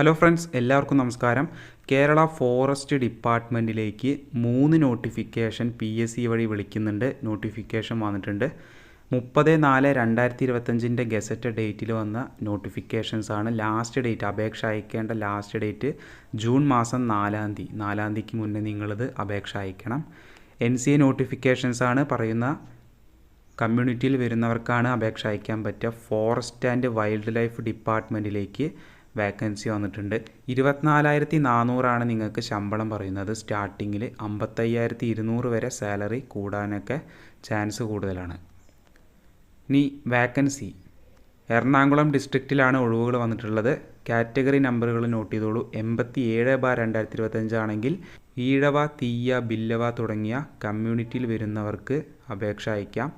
Hello friends എല്ലാവർക്കും നമസ്കാരം. Kerala forest ഡിപ്പാർട്ട്മെന്റിലേക്ക് മൂന്ന് നോട്ടിഫിക്കേഷൻ പി എസ് സി വഴി വിളിക്കുന്നുണ്ട്. നോട്ടിഫിക്കേഷൻ വന്നിട്ടുണ്ട്. മുപ്പത് നാല് രണ്ടായിരത്തി ഇരുപത്തഞ്ചിന്റെ ഗസറ്റ് ഡേറ്റിൽ വന്ന നോട്ടിഫിക്കേഷൻസ് ആണ് ലാസ്റ്റ് ഡേറ്റ് അപേക്ഷ അയക്കേണ്ട ലാസ്റ്റ് ഡേറ്റ് ജൂൺ മാസം നാലാം തീയതി. നാലാം തീയതിക്ക് മുന്നേ നിങ്ങളിത് അപേക്ഷ അയക്കണം. എൻ സി എ നോട്ടിഫിക്കേഷൻസ് ആണ് പറയുന്ന കമ്മ്യൂണിറ്റിയിൽ വരുന്നവർക്കാണ് അപേക്ഷ അയക്കാൻ പറ്റുക. ഫോറസ്റ്റ് ആൻഡ് വൈൽഡ് ലൈഫ് ഡിപ്പാർട്ട്മെന്റിലേക്ക് വേക്കൻസി വന്നിട്ടുണ്ട്. ഇരുപത്തിനാലായിരത്തി നാനൂറാണ് നിങ്ങൾക്ക് ശമ്പളം പറയുന്നത്. സ്റ്റാർട്ടിങ്ങിൽ അമ്പത്തയ്യായിരത്തി ഇരുന്നൂറ് വരെ സാലറി കൂടാനൊക്കെ ചാൻസ് കൂടുതലാണ്. ഇനി വേക്കൻസി എറണാകുളം ഡിസ്ട്രിക്റ്റിലാണ് ഒഴിവുകൾ വന്നിട്ടുള്ളത്. കാറ്റഗറി നമ്പറുകൾ നോട്ട് ചെയ്തോളൂ. എൺപത്തി ഏഴ് ബാർ രണ്ടായിരത്തി ഇരുപത്തഞ്ചാണെങ്കിൽ ഈഴവ തീയ ബില്ലവ തുടങ്ങിയ കമ്മ്യൂണിറ്റിയിൽ വരുന്നവർക്ക് അപേക്ഷ അയക്കാം.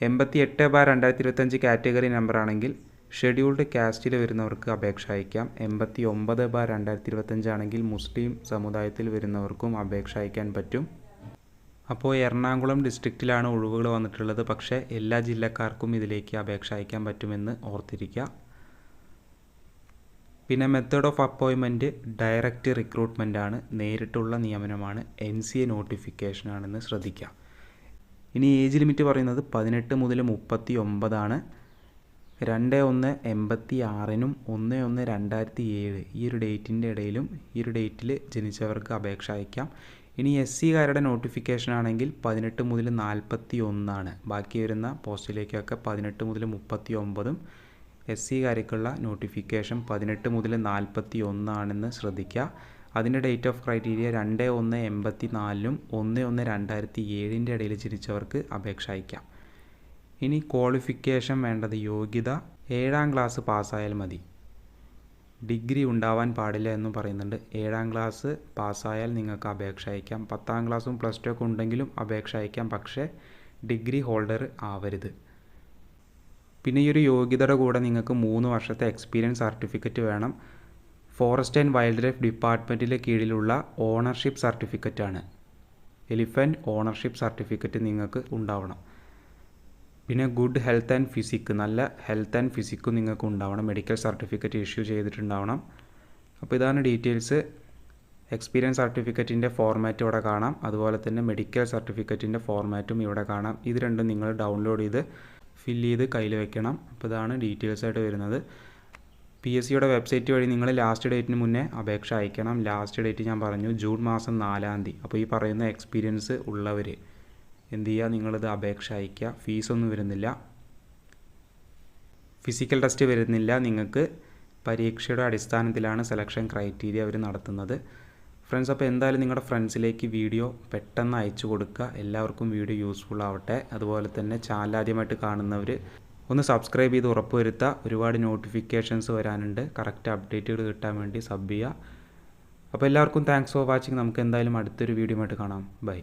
എൺപത്തി എട്ട് ബാർ രണ്ടായിരത്തി ഇരുപത്തഞ്ച് കാറ്റഗറി നമ്പർ ആണെങ്കിൽ ഷെഡ്യൂൾഡ് കാസ്റ്റിൽ വരുന്നവർക്ക് അപേക്ഷ അയക്കാം. എൺപത്തി ഒമ്പത് ബാർ രണ്ടായിരത്തി ഇരുപത്തഞ്ചാണെങ്കിൽ മുസ്ലിം സമുദായത്തിൽ വരുന്നവർക്കും അപേക്ഷ അയക്കാൻ പറ്റും. അപ്പോൾ എറണാകുളം ഡിസ്ട്രിക്റ്റിലാണ് ഒഴിവുകൾ വന്നിട്ടുള്ളത്. പക്ഷേ എല്ലാ ജില്ലക്കാർക്കും ഇതിലേക്ക് അപേക്ഷ അയക്കാൻ പറ്റുമെന്ന് ഓർത്തിരിക്കുക പിന്നെ മെത്തേഡ് ഓഫ് അപ്പോയിൻമെന്റ് ഡയറക്റ്റ് റിക്രൂട്ട്മെന്റ് ആണ്. നേരിട്ടുള്ള നിയമനമാണ്. എൻ സി എ നോട്ടിഫിക്കേഷനാണെന്ന് ശ്രദ്ധിക്കുക ഇനി ഏജ് ലിമിറ്റ് പറയുന്നത് പതിനെട്ട് മുതൽ മുപ്പത്തി ഒമ്പതാണ് രണ്ട് ഒന്ന് എൺപത്തി ആറിനും ഒന്ന് ഒന്ന് രണ്ടായിരത്തി ഏഴ് ഈ ഒരു ഡേറ്റിന്റെ ഇടയിലും ഈ ഒരു ഡേറ്റിൽ ജനിച്ചവർക്ക് അപേക്ഷ അയക്കാം. ഇനി എസ് സിക്കാരുടെ നോട്ടിഫിക്കേഷൻ ആണെങ്കിൽ പതിനെട്ട് മുതൽ നാൽപ്പത്തി ഒന്നാണ് ബാക്കി വരുന്ന പോസ്റ്റിലേക്കൊക്കെ പതിനെട്ട് മുതൽ മുപ്പത്തി ഒമ്പതും എസ് സിക്കാർക്കുള്ള നോട്ടിഫിക്കേഷൻ പതിനെട്ട് മുതൽ നാൽപ്പത്തി ഒന്നാണെന്ന് ശ്രദ്ധിക്കുക. അതിന്റെ ഡേറ്റ് ഓഫ് ക്രൈറ്റീരിയ രണ്ട് ഒന്ന് എൺപത്തി നാലിനും ഒന്ന് ഒന്ന് രണ്ടായിരത്തി ഏഴിന്റെ ഇടയിൽ ജനിച്ചവർക്ക് അപേക്ഷ അയക്കാം. ഇനി ക്വാളിഫിക്കേഷൻ വേണ്ടത് യോഗ്യത ഏഴാം ക്ലാസ് പാസ്സായാൽ മതി. ഡിഗ്രി ഉണ്ടാവാൻ പാടില്ല എന്ന് പറയുന്നുണ്ട്. ഏഴാം ക്ലാസ് പാസ്സായാൽ നിങ്ങൾക്ക് അപേക്ഷ അയക്കാം. പത്താം ക്ലാസ്സും പ്ലസ് ടു ഒക്കെ ഉണ്ടെങ്കിലും അപേക്ഷ അയക്കാം. പക്ഷേ ഡിഗ്രി ഹോൾഡർ ആവരുത്. പിന്നെ ഈ ഒരു യോഗ്യതയുടെ കൂടെ നിങ്ങൾക്ക് മൂന്ന് വർഷത്തെ എക്സ്പീരിയൻസ് സർട്ടിഫിക്കറ്റ് വേണം. ഫോറസ്റ്റ് ആൻഡ് വൈൽഡ് ലൈഫ് ഡിപ്പാർട്ട്മെന്റിന്റെ കീഴിലുള്ള ഓണർഷിപ്പ് സർട്ടിഫിക്കറ്റാണ് എലിഫന്റ് ഓണർഷിപ്പ് സർട്ടിഫിക്കറ്റ് നിങ്ങൾക്ക് ഉണ്ടാവണം. പിന്നെ ഗുഡ് ഹെൽത്ത് ആൻഡ് ഫിസിക്ക് നല്ല ഹെൽത്ത് ആൻഡ് ഫിസിക്കും നിങ്ങൾക്ക് ഉണ്ടാവണം. മെഡിക്കൽ സർട്ടിഫിക്കറ്റ് ഇഷ്യൂ ചെയ്തിട്ടുണ്ടാവണം. അപ്പോൾ ഇതാണ് ഡീറ്റെയിൽസ് എക്സ്പീരിയൻസ് സർട്ടിഫിക്കറ്റിന്റെ ഫോർമാറ്റ് ഇവിടെ കാണാം. അതുപോലെ തന്നെ മെഡിക്കൽ സർട്ടിഫിക്കറ്റിന്റെ ഫോർമാറ്റും ഇവിടെ കാണാം. ഇത് രണ്ടും നിങ്ങൾ ഡൗൺലോഡ് ചെയ്ത് ഫില്ല് ചെയ്ത് കയ്യിൽ വെക്കണം. അപ്പോൾ ഇതാണ് ഡീറ്റെയിൽസ് ആയിട്ട് വരുന്നത്. പി എസ് സിയുടെ വെബ്സൈറ്റ് വഴി നിങ്ങൾ ലാസ്റ്റ് ഡേറ്റിന് മുന്നേ അപേക്ഷ അയക്കണം. ലാസ്റ്റ് ഡേറ്റ് ഞാൻ പറഞ്ഞു ജൂൺ മാസം നാലാം തീയതി. അപ്പോൾ ഈ പറയുന്ന എക്സ്പീരിയൻസ് ഉള്ളവർ എന്ത് ചെയ്യുക? നിങ്ങളിത് അപേക്ഷ അയയ്ക്കുക. ഫീസൊന്നും വരുന്നില്ല. ഫിസിക്കൽ ടെസ്റ്റ് വരുന്നില്ല. നിങ്ങൾക്ക് പരീക്ഷയുടെ അടിസ്ഥാനത്തിലാണ് സെലക്ഷൻ ക്രൈറ്റീരിയ അവർ നടത്തുന്നത്. ഫ്രണ്ട്സ് അപ്പോൾ എന്തായാലും നിങ്ങളുടെ ഫ്രണ്ട്സിലേക്ക് വീഡിയോ പെട്ടെന്ന് അയച്ചു കൊടുക്കുക. എല്ലാവർക്കും വീഡിയോ യൂസ്ഫുൾ ആവട്ടെ. അതുപോലെ തന്നെ ചാനൽ ആദ്യമായിട്ട് കാണുന്നവർ ഒന്ന് സബ്സ്ക്രൈബ് ചെയ്ത് ഉറപ്പുവരുത്തുക. ഒരുപാട് നോട്ടിഫിക്കേഷൻസ് വരാനുണ്ട്. കറക്റ്റ് അപ്ഡേറ്റുകൾ കിട്ടാൻ വേണ്ടി സബ് ചെയ്യുക. അപ്പോൾ എല്ലാവർക്കും താങ്ക്സ് ഫോർ വാച്ചിങ് നമുക്ക് എന്തായാലും അടുത്തൊരു വീഡിയോ ആയിട്ട് കാണാം. ബൈ